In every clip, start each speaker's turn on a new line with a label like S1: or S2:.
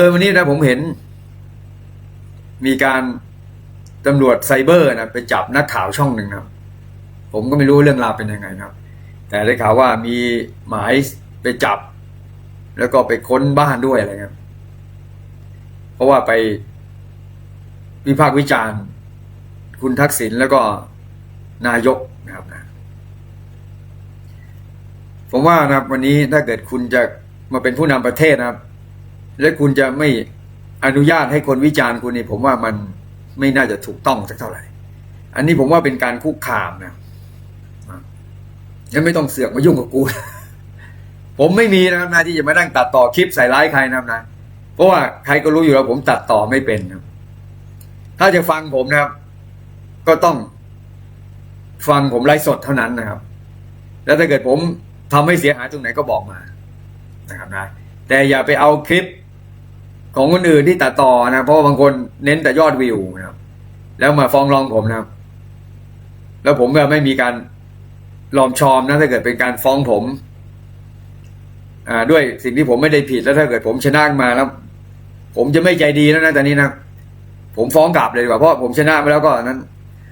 S1: เออวันนี้นะผมเห็น มีการตำรวจไซเบอร์นะไปจับนักข่าวช่องหนึ่งนะครับผมก็ไม่รู้เรื่องราวเป็นยังไงนะครับ แต่ได้ข่าวว่ามีหมายไปจับ แล้วก็ไปค้นบ้านด้วยอะไรครับเพราะว่าไปวิพากษ์วิจารณ์ คุณทักษิณแล้วก็นายกนะครับนะผมว่านะครับวันนี้ถ้าเกิดคุณจะมาเป็นผู้นำประเทศนะครับ และคุณจะไม่อนุญาตให้คนวิจารณ์คุณนี่ผมว่ามันไม่น่าจะถูกต้องสักเท่าไหร่ อันนี้ผมว่าเป็นการคุกคามนะยังไม่ต้องเสือกมายุ่งกับกูผมไม่มีนะครับหนาที่จะมานั่งตัดต่อคลิปใส่ร้ายใครนะครับนะเพราะว่าใครก็รู้อยู่แล้วผมตัดต่อไม่เป็นนะถ้าจะฟังผมนะครับ ก็ต้องฟังผมไลฟ์สดเท่านั้นนะครับ แล้วถ้าเกิดผมทำให้เสียหายตรงไหนก็บอกมานะครับนะแต่อย่าไปเอาคลิป ของคนอื่นที่ตัดต่อนะ เพราะว่าบางคนเน้นแต่ยอดวิวนะครับ แล้วมาฟ้องร้องผมนะครับ แล้วผมก็ไม่มีการลอมชอมนะถ้าเกิดเป็นการฟ้องผมอ่าด้วยสิ่งที่ผมไม่ได้ผิดแล้วถ้าเกิดผมชนะมาแล้ว ผมจะไม่ใจดีแล้วนะตอนนี้นะผมฟ้องกลับเลยดีกว่าเพราะผมชนะมาแล้วก็นั้น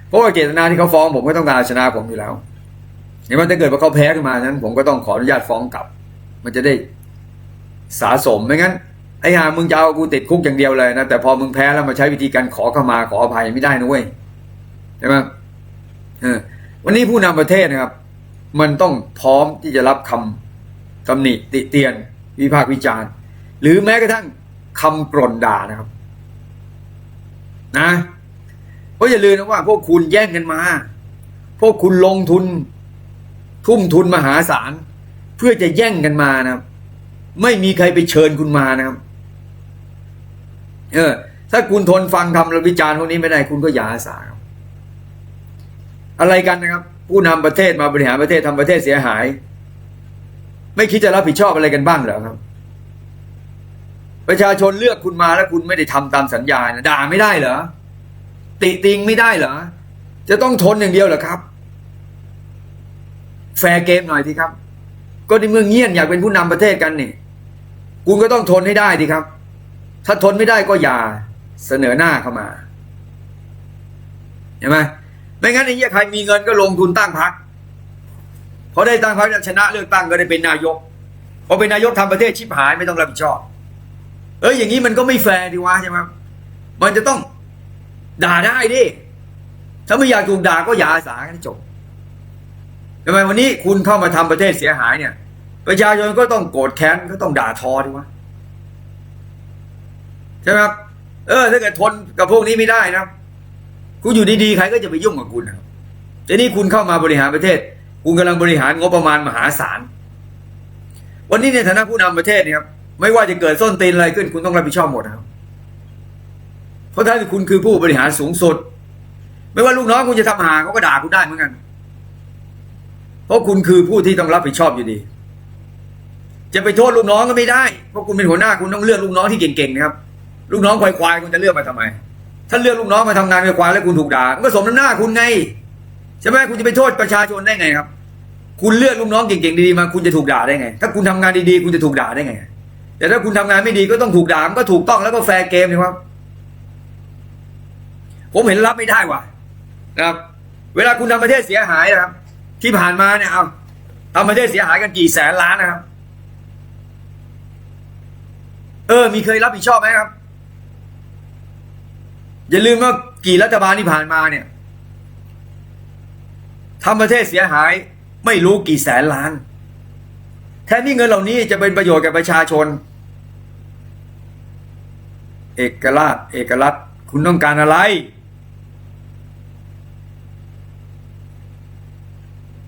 S1: เพราะว่าเจตนาที่เขาฟ้องผมก็ต้องการชนะผมอยู่แล้วเห็นไหมถ้าเกิดว่าเขาแพ้ขึ้นมานั้น ผมก็ต้องขออนุญาตฟ้องกลับ มันจะได้สะสมไม่งั้น ไอ้ห่ามึงจะเอากูติดคุกอย่างเดียวเลยนะแต่พอมึงแพ้แล้วมาใช้วิธีการขอเข้ามาขออภัยไม่ได้นะเว้ยใช่ไหมวันนี้ผู้นำประเทศนะครับ มันต้องพร้อมที่จะรับคำตำหนิติเตียน วิพากษ์วิจารณ์ หรือแม้กระทั่งคำกร่นด่านะครับ นะเพราะอย่าลืมนะว่า พวกคุณแย่งกันมา พวกคุณลงทุน ทุ่มทุนมหาศาล เพื่อจะแย่งกันมานะครับ ไม่มีใครไปเชิญคุณมานะครับ เออ ถ้าคุณทนฟังคำวิจารณ์พวกนี้ไม่ได้คุณก็อย่าอาสาอะไรกันนะครับ ผู้นำประเทศมาบริหารประเทศทำประเทศเสียหาย ไม่คิดจะรับผิดชอบอะไรกันบ้างเหรอครับ ประชาชนเลือกคุณมาแล้วคุณไม่ได้ทำตามสัญญานะด่าไม่ได้เหรอติติงไม่ได้เหรอจะต้องทนอย่างเดียวเหรอครับ แฟร์เกมหน่อยทีครับ ก็ในเมืองเงียนอยากเป็นผู้นำประเทศกันนี่คุณก็ต้องทนให้ได้ดีครับ ถ้าทนไม่ได้ก็อย่าเสนอหน้าเข้ามาเห็นไหมไม่งั้นไอ้เหี้ยใครมีเงินก็ลงทุนตั้งพรรคพอได้ตั้งพรรคชนะเลือกตั้งก็ได้เป็นนายกพอเป็นนายกทำประเทศชิบหายไม่ต้องรับผิดชอบ เอ้ยอย่างนี้มันก็ไม่แฟร์ดีวะใช่ไหมมันจะต้องด่าได้ดิถ้าไม่อยากถูกด่าก็อย่าอาสากันให้จบทำไมวันนี้คุณเข้ามาทำประเทศเสียหายเนี่ย ประชาชนก็ต้องโกรธแค้นก็ต้องด่าทอดีวะ ใช่ไหมครับเออถ้าเกิดทนกับพวกนี้ไม่ได้นะคุณอยู่ดีๆใครก็จะไปยุ่งกับคุณนะครับแต่นี่คุณเข้ามาบริหารประเทศ คุณกำลังบริหารงบประมาณมหาศาลวันนี้ในฐานะผู้นำประเทศเนี่ยครับไม่ว่าจะเกิดส้นตีนอะไรขึ้น คุณต้องรับผิดชอบหมดนะครับ เพราะถ้าคุณคือผู้บริหารสูงสุด ไม่ว่าลูกน้องคุณจะทำหาเขาก็ด่าคุณได้เหมือนกัน เพราะคุณคือผู้ที่ต้องรับผิดชอบอยู่ดี จะไปโทษลูกน้องก็ไม่ได้เพราะคุณเป็นหัวหน้าคุณต้องเลือกลูกน้องที่เก่งๆนะครับ ลูกน้องควายๆคุณจะเลือกมาทำไม ถ้าเลือกลูกน้องมาทำงานควายๆแล้วคุณถูกด่ามันก็สมน้ำหน้าคุณไงใช่ไหมคุณจะไปโทษประชาชนได้ไงครับ คุณเลือกลูกน้องเก่งๆดีๆมาคุณจะถูกด่าได้ไง ถ้าคุณทำงานดีๆคุณจะถูกด่าได้ไง แต่ถ้าคุณทำงานไม่ดีก็ต้องถูกด่ามันก็ถูกต้องแล้วก็แฟร์เกมนะครับ ผมเห็นรับไม่ได้ว่ะนะครับ เวลาคุณทำประเทศเสียหายนะครับ ที่ผ่านมาเนี่ยเอาทำประเทศเสียหายกันกี่แสนล้านนะครับ เออ มีเคยรับผิดชอบไหมครับ อย่าลืมว่ากี่รัฐบาลที่ผ่านมาเนี่ยทำประเทศเสียหายไม่รู้กี่แสนล้าน แทนที่เงินเหล่านี้จะเป็นประโยชน์แก่ประชาชน เอกราชเอกรัฐคุณต้องการอะไร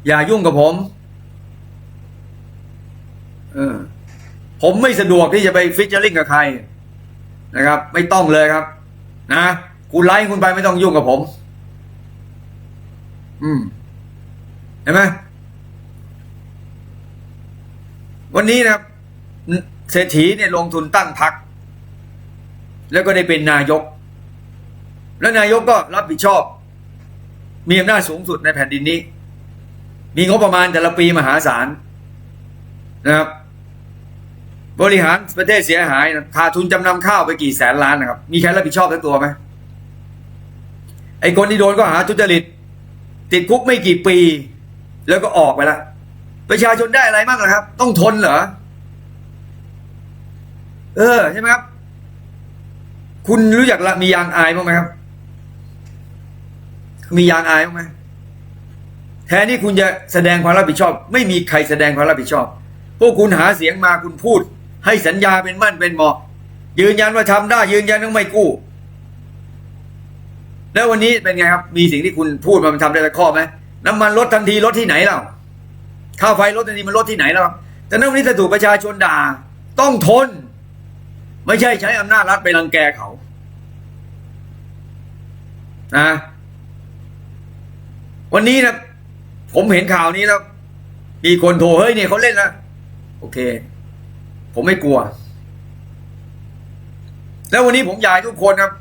S1: อย่ายุ่งกับผมเออผมไม่สะดวกที่จะไปฟิชเชอร์ลิงกับใครนะครับ ไม่ต้องเลยครับ นะ คุณไลค์คุณไปไม่ต้องยุ่งกับผม อืม เห็นไหมวันนี้นะครับเศรษฐีเนี่ยลงทุนตั้งพัก แล้วก็ได้เป็นนายก แล้วนายกก็รับผิดชอบ มีอำนาจสูงสุดในแผ่นดินนี้ มีงบประมาณแต่ละปีมหาศาลนะครับ บริหารประเทศเสียหายขาดทุนจำนำข้าวไปกี่แสนล้านนะครับ มีใครรับผิดชอบทั้งตัวไหม ไอ้คนที่โดนก็หาทุจริต ติดคุกไม่กี่ปี แล้วก็ออกไปละประชาชนได้อะไรบ้างล่ะครับ ต้องทนเหรอ เออใช่ไหมครับ คุณรู้จักละมียางอายบ้างไหมครับ มียางอายบ้างไหมแทนที่คุณจะแสดงความรับผิดชอบ ไม่มีใครแสดงความรับผิดชอบ พวกคุณหาเสียงมาคุณพูด ให้สัญญาเป็นมั่นเป็นเหมาะยืนยันว่าทำได้ยืนยันว่าไม่กู้ แล้ววันนี้เป็นไงครับ มีสิ่งที่คุณพูดมามันทำได้แต่ข้อไหมน้ำมันลดทันทีลดที่ไหนเราค่าไฟลดทันทีมันลดที่ไหนแล้วแต่นั้นวันนี้ถ้าถูกประชาชนด่า ต้องทน ไม่ใช่ใช้อำนาจรัฐไปรังแกเขานะวันนี้นะผมเห็นข่าวนี้แล้วมีคนโทรเฮ้ยเนี่ยเขาเล่นนะโอเค ผมไม่กลัว แล้ววันนี้ผมอยากทุกคนครับ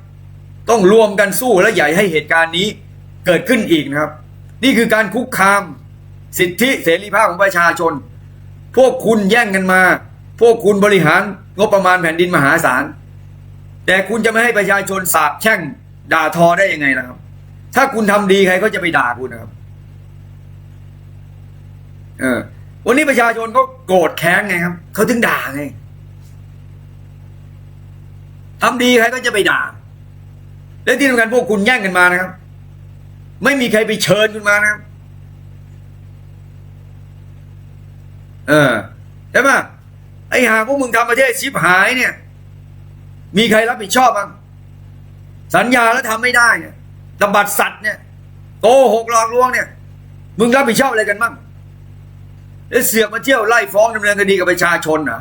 S1: ต้องรวมกันสู้และใหญ่ให้เหตุการณ์นี้เกิดขึ้นอีกนะครับ นี่คือการคุกคาม สิทธิเสรีภาพของประชาชน พวกคุณแย่งกันมา พวกคุณบริหารงบประมาณแผ่นดินมหาศาล แต่คุณจะไม่ให้ประชาชนสาบแช่งด่าทอได้ยังไงล่ะครับ ถ้าคุณทำดีใครก็จะไปด่าคุณนะครับเออวันนี้ประชาชนก็โกรธแค้นไงครับเขาถึงด่าไงทำดีใครก็จะไปด่า และที่สำคัญพวกคุณแย่งกันมานะครับ ไม่มีใครไปเชิญคุณมานะครับ เออใช่ไหมไอ้หาพวกมึงทำประเทศชิบหายเนี่ย มีใครรับผิดชอบบ้างสัญญาแล้วทำไม่ได้เนี่ยตบัดสัตว์เนี่ยโกหกหลอกลวงเนี่ย มึงรับผิดชอบอะไรกันบ้างแล้วเสือกมาเที่ยวไล่ฟ้องดำเนินคดีกับประชาชนเหรอ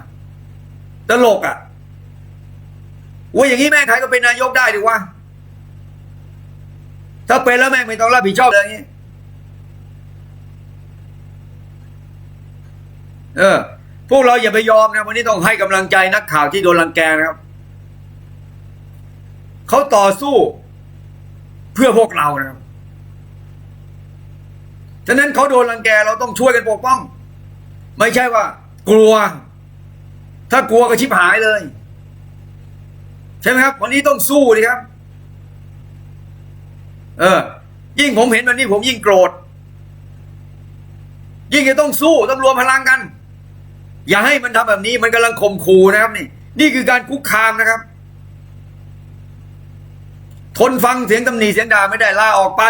S1: ตลกอะว่าอย่างนี้แม่งใครก็เป็นนายกได้ดีวะ ถ้าเป็นแล้วแม่งไม่ต้องรับผิดชอบเลยงี้เออ พวกเราอย่าไปยอมนะวันนี้ต้องให้กำลังใจนักข่าวที่โดนรังแกนะครับเขาต่อสู้เพื่อพวกเรานะครับฉะนั้นเขาโดนรังแกเราต้องช่วยกันปกป้อง ไม่ใช่ว่า กลัว ถ้ากลัวก็ชิบหายเลย ใช่ไหมครับ วันนี้ต้องสู้ดิครับ เออ ยิ่งผมเห็นวันนี้ผมยิ่งโกรธ ยิ่งจะต้องสู้ต้องรวมพลังกัน อย่าให้มันทำแบบนี้มันกำลังข่มขู่นะครับนี่ นี่คือการคุกคามนะครับ ทนฟังเสียงตำหนิเสียงด่าไม่ได้ลาออกไป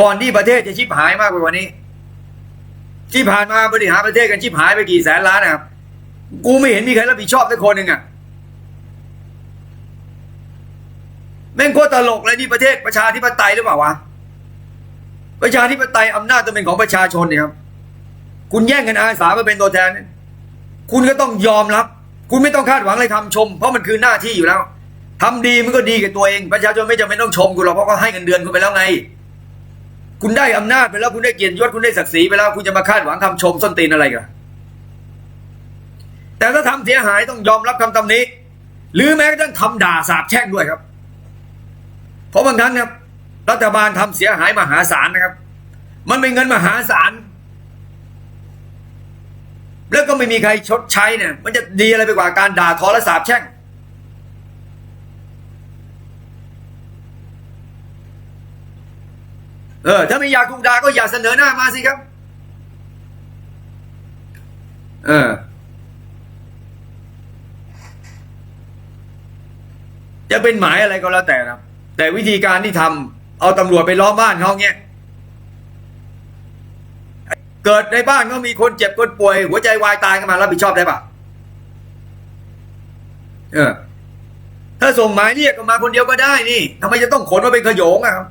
S1: ก่อนที่ประเทศจะชิบหายมากกว่าวันนี้ ที่ผ่านมาบริหารประเทศกันชิบหายไปกี่แสนล้านนะครับ กูไม่เห็นมีใครรับผิดชอบสักคนหนึ่งอะ แม่งโคตรตลกเลยนี่ประเทศประชาธิปไตยหรือเปล่าวะประชาธิปไตยอำนาจต้องเป็นของประชาชนเนี่ยครับ คุณแย่งกันอาสามาเป็นตัวแทน คุณก็ต้องยอมรับ คุณไม่ต้องคาดหวังอะไรคำชม เพราะมันคือหน้าที่อยู่แล้วทำดีมันก็ดีกับตัวเอง ประชาชนไม่จำเป็นต้องชมคุณหรอกเพราะเขาให้เงินเดือนคุณไปแล้วไง คุณได้อำนาจไปแล้วคุณได้เกียรติยศคุณได้ศักดิ์ศรีไปแล้ว คุณจะมาคาดหวังคำชมส้นตีนอะไรกันแต่ถ้าทำเสียหายต้องยอมรับคำตำหนิหรือแม้กระทั่งคำด่าสาบแช่งด้วยครับ เพราะบางครั้งครับ รัฐบาลทำเสียหายมหาศาลนะครับ มันเป็นเงินมหาศาลแล้วก็ไม่มีใครชดใช้เนี่ย มันจะดีอะไรไปกว่าการด่าทอและสาบแช่ง เออ ถ้าไม่อยากถูกด่าก็อย่าเสนอหน้ามาสิครับ เออ จะเป็นหมายอะไรก็แล้วแต่นะ แต่วิธีการที่ทำเอาตำรวจไปล้อมบ้านเขาเงี้ยเกิดในบ้านเขามีคนเจ็บคนป่วย หัวใจวายตายกันมารับผิดชอบได้ปะเออ ถ้าส่งหมายเรียกมาคนเดียวก็ได้นี่ทำไมจะต้องขนมาเป็นขยงอะครับ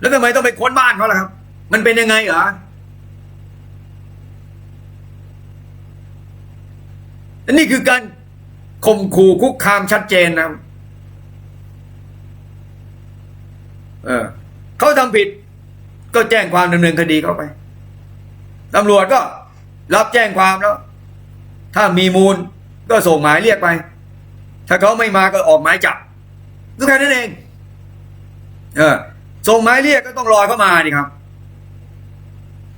S1: แล้วทำไมต้องไปค้นบ้านเขาล่ะครับ มันเป็นยังไงเหรออันนี้คือการข่มขู่คุกคามชัดเจนนะครับ เออเขาทำผิด ก็แจ้งความดำเนินคดีเข้าไปตำรวจก็รับแจ้งความแล้ว ถ้ามีมูลก็ส่งหมายเรียกไป ถ้าเขาไม่มาก็ออกหมายจับก็แค่นั้นเอง เออ ส่งหมายเรียกก็ต้องรอเข้ามาดิครับ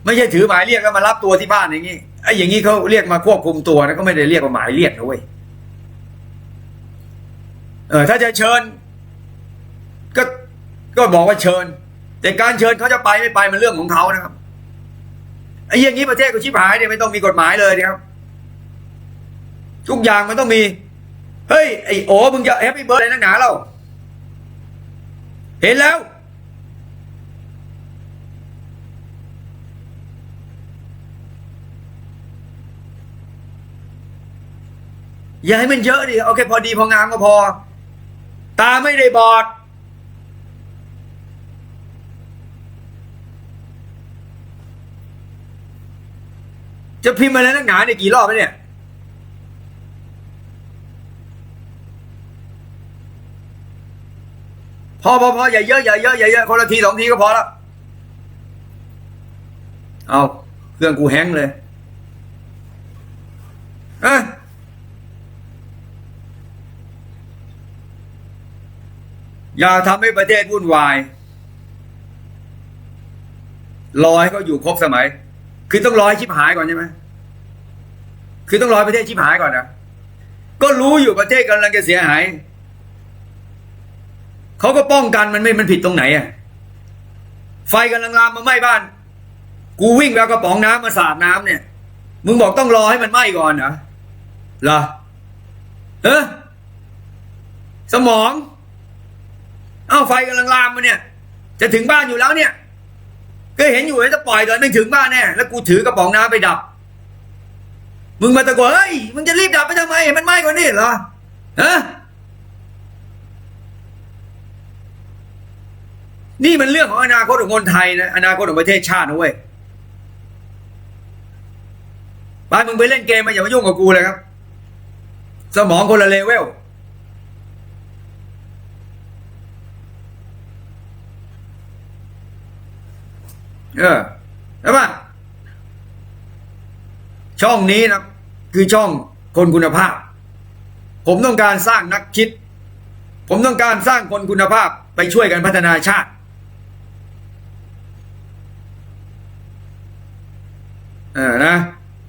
S1: ไม่ใช่ถือหมายเรียกแล้วมารับตัวที่บ้านอย่างนี้ไอ้อย่างนี้เขาเรียกมาควบคุมตัวนะก็ไม่ได้เรียกว่าหมายเรียกนะเว้ย เออ ถ้าจะเชิญ ก็ ก็บอกว่าเชิญ แต่การเชิญเขาจะไปไม่ไปมันเรื่องของเขานะครับไอ้อย่างนี้ประเทศก็ชิบหายเนี่ยไม่ต้องมีกฎหมายเลยนะครับ ทุกอย่างมันต้องมี เฮ้ยไอ้โอ้มึงจะแฮปปี้เบิร์ดอะไรนักหนาเราเห็นแล้วอย่าให้มันเยอะดิเอาแค่พอดีพองามก็พอ ตาไม่ได้บอด จะพิมพ์อะไรนักหนาเนี่ยกี่รอบแล้วเนี่ย พอพอพออย่าเยอะอย่าเยอะอย่าเยอะคนละทีสองทีก็พอแล้วเอาเครื่องกูแห้งเลยอะอย่าทำให้ประเทศวุ่นวาย รอให้เขาอยู่ครบสมัย คือต้องรอให้ชิบหายก่อนใช่ไหมคือต้องรอประเทศชิบหายก่อนนะก็รู้อยู่ประเทศกำลังจะเสียหายเขาก็ป้องกันมันไม่มันผิดตรงไหนอะไฟกำลังลามมาไหม้บ้าน กูวิ่งไปเอากระป๋องน้ำมาสาดน้ำเนี่ย มึงบอกต้องรอให้มันไหม้ก่อนเหรอเหรอเออสมอง เอ้าไฟกำลังลามมาเนี่ย จะถึงบ้านอยู่แล้วเนี่ย ก็เห็นอยู่ว่าจะปล่อยตอนไม่ถึงบ้านแน่แล้วกูถือกระป๋องน้ำไปดับ มึงมาตะโกนเฮ้ยมึงจะรีบดับไปทำไมมันไหม้กว่านี้เหรอฮะนี่มันเรื่องของอนาคตของคนไทยนะอนาคตของประเทศชาตินะเว้ยไปมึงไปเล่นเกมมาอย่ามายุ่งกับกูเลยครับ สมองคนละเลเวล เออใช่ปะช่องนี้นะคือช่องคนคุณภาพ ผมต้องการสร้างนักคิด ผมต้องการสร้างคนคุณภาพไปช่วยกันพัฒนาชาติเออนะ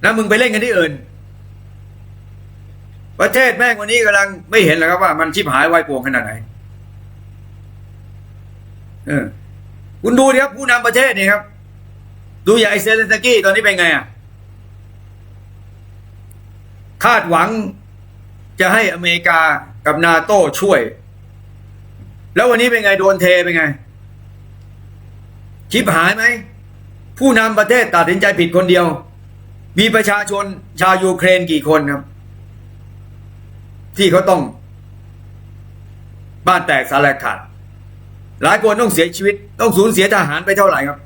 S1: แล้วมึงไปเล่นกันที่อื่น ประเทศแม่งวันนี้กำลังไม่เห็นแล้วครับว่ามันชิบหายวายป่วงขนาดไหนเออคุณดูดิครับผู้นำประเทศนี่ครับ ดูอย่างไอเซเลนสกี้ตอนนี้เป็นไงอะคาดหวังจะให้อเมริกากับนาโต้ช่วย แล้ววันนี้เป็นไงโดนเทเป็นไงชิบหายไหม ผู้นำประเทศตัดสินใจผิดคนเดียว มีประชาชนชาวยูเครนกี่คนครับ ที่เขาต้อง บ้านแตกสาแลกขาดหลายคนต้องเสียชีวิต ต้องสูญเสียทหารไปเท่าไหร่ครับ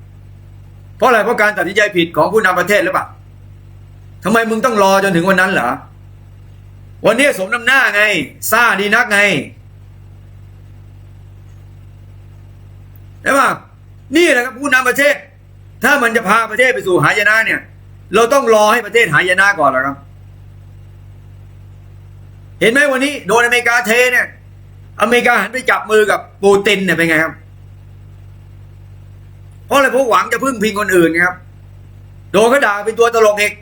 S1: เพราะอะไรเพราะการตัดสินใจผิดของผู้นำประเทศหรือเปล่าทำไมมึงต้องรอจนถึงวันนั้นเหรอวันนี้สมน้ำหน้าไงซ่าดีนักไงใช่ป่ะนี่แหละครับผู้นำประเทศ ถ้ามันจะพาประเทศไปสู่หายนะเนี่ย เราต้องรอให้ประเทศหายนะก่อนแล้วครับ เห็นไหมวันนี้โดนอเมริกาเทเนี่ย อเมริกาหันไปจับมือกับปูตินเนี่ยเป็นไงครับ เพราะอะไรเพราะหวังจะพึ่งพิงคนอื่นครับ โดนเขาด่าเป็นตัวตลกเอก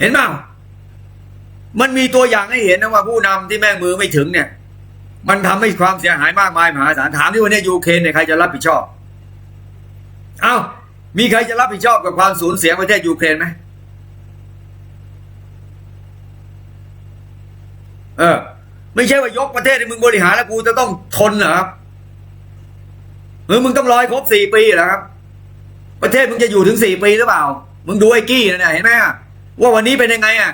S1: เห็นเปล่ามันมีตัวอย่างให้เห็นนะว่าผู้นำที่แม่งมือไม่ถึงเนี่ย มันทำให้ความเสียหายมากมายมหาศาลถามที่วันนี้ยูเครนเนี่ยใครจะรับผิดชอบ เอ้ามีใครจะรับผิดชอบกับความสูญเสียประเทศยูเครนไหมเออ ไม่ใช่ว่ายกประเทศให้มึงบริหารแล้วกูจะต้องทนเหรอครับ หรือมึงต้องรอยครบสี่ปีเหรอครับ ประเทศมึงจะอยู่ถึงสี่ปีหรือเปล่า มึงดูไอ้กี้นะเนี่ยเห็นไหมว่าวันนี้เป็นยังไงอะ